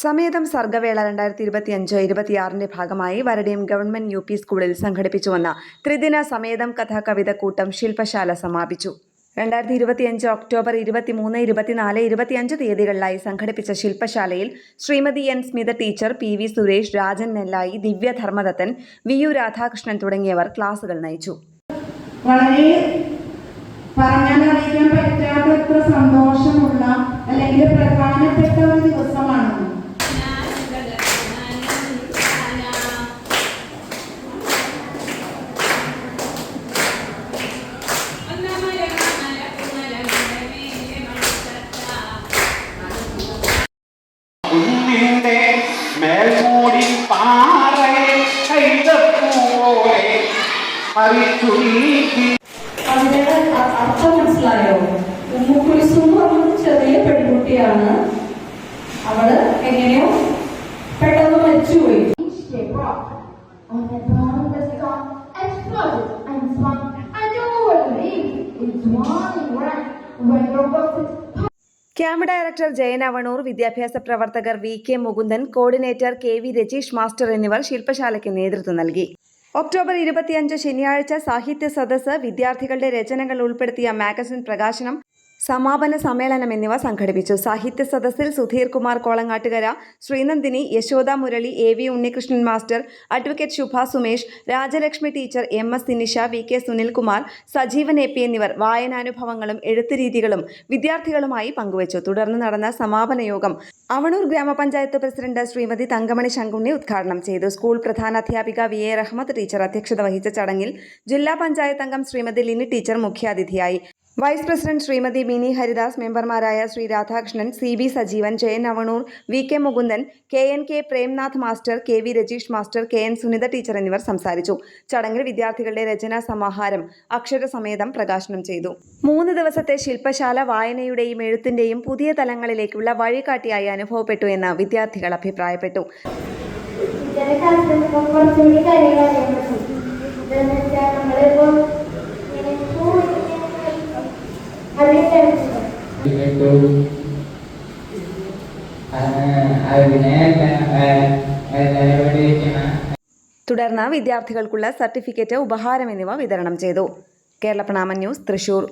സമേതം സർഗവേള രണ്ടായിരത്തി ഇരുപത്തി അഞ്ച് ഇരുപത്തിയാറിന്റെ ഭാഗമായി വരടേം ഗവൺമെന്റ് യു പി സ്കൂളിൽ സംഘടിപ്പിച്ചുവന്ന ത്രിദിന സമേതം കഥാ കവിതക്കൂട്ടം ശില്പശാല സമാപിച്ചു. രണ്ടായിരത്തി ഇരുപത്തിയഞ്ച് ഒക്ടോബർ ഇരുപത്തിമൂന്ന് ഇരുപത്തിനാല് ഇരുപത്തിയഞ്ച് തീയതികളിലായി സംഘടിപ്പിച്ച ശില്പശാലയിൽ Shrimati N Smitha teacher P V Suresh Rajan Nellayi Divya Dharmadathan V U Radhakrishnan തുടങ്ങിയവർ ക്ലാസുകൾ നയിച്ചു. വളരെ പറഞ്ഞാൽ അറിയിക്കാൻ പറ്റാത്തത്ര സന്തോഷമുള്ള കുന്നിന്റെ മേൽമൂടി പാറയെ കൈതപ്പൂവോടെ മറിച്ചു നീക്കി അതിന്റെ അ- അർത്ഥം മനസ്സിലായോ ഉമ്മുക്കുൽസു എന്ന് പറഞ്ഞ ചെറിയ പെൺകുട്ടിയാണ് അവള് എങ്ങനെയോ പെട്ടെന്ന് മരിച്ചുപോയി They rock on the bottom of the storm exploded and swung and over the reef. It's warning right when your boat is camp director Jayan Avanoor വിദ്യാഭ്യാസ പ്രവർത്തകർ V K Mukundan coordinator K V Rajeesh master എന്നിവർ ശില്പശാലയ്ക്ക് നേതൃത്വം നൽകി. October ഇരുപത്തിയഞ്ച് ശനിയാഴ്ച സാഹിത്യ സദസ്സ് വിദ്യാർത്ഥികളുടെ രചനകൾ ഉൾപ്പെടുത്തിയ മാഗസിൻ പ്രകാശനം സമാപന സമ്മേളനം എന്നിവ സംഘടിപ്പിച്ചു. സാഹിത്യ സദസ്സിൽ Sudheer Kumar Kolangattukara Sreenandini Yashoda Murali A V Unnikrishnan master advocate Shubha Sumesh Rajalakshmi teacher M S Sinisha V K Sunilkumar Sajeevan A P എന്നിവർ വായനാനുഭവങ്ങളും എഴുത്തുരീതികളും വിദ്യാർത്ഥികളുമായി പങ്കുവച്ചു. തുടർന്ന് നടന്ന സമാപന യോഗം അവണൂർ ഗ്രാമപഞ്ചായത്ത് പ്രസിഡന്റ് ശ്രീമതി തങ്കമണി ശങ്കുണ്ണി ഉദ്ഘാടനം ചെയ്തു. സ്കൂൾ പ്രധാനാധ്യാപിക വി എ റഹ്മത്ത് ടീച്ചർ അധ്യക്ഷത വഹിച്ച ചടങ്ങിൽ ജില്ലാ പഞ്ചായത്ത് അംഗം ശ്രീമതി ലിനി ടീച്ചർ മുഖ്യാതിഥിയായി. വൈസ് പ്രസിഡന്റ് ശ്രീമതി മിനി ഹരിദാസ് മെമ്പർമാരായ Shri Radhakrishnan C B Sajeevan Jayan Avanoor V K Mukundan K N K Premnath master K V Rajeesh master K N Sunitha teacher എന്നിവർ സംസാരിച്ചു. ചടങ്ങിൽ വിദ്യാർത്ഥികളുടെ രചനാ സമാഹാരം അക്ഷരസമേതം പ്രകാശനം ചെയ്തു. മൂന്ന് ദിവസത്തെ ശില്പശാല വായനയുടെയും എഴുത്തിന്റെയും പുതിയ തലങ്ങളിലേക്കുള്ള വഴികാട്ടിയായി അനുഭവപ്പെട്ടു എന്ന് വിദ്യാർത്ഥികൾ അഭിപ്രായപ്പെട്ടു. കുറച്ചുകൂടി നമ്മളിപ്പോ വിളിക്കുന്ന തുടർന്ന് വിദ്യാർത്ഥികൾക്കുള്ള സർട്ടിഫിക്കറ്റ് ഉപഹാരം എന്നിവ വിതരണം ചെയ്തു. കേരള പ്രണാമൻ ന്യൂസ് തൃശൂർ.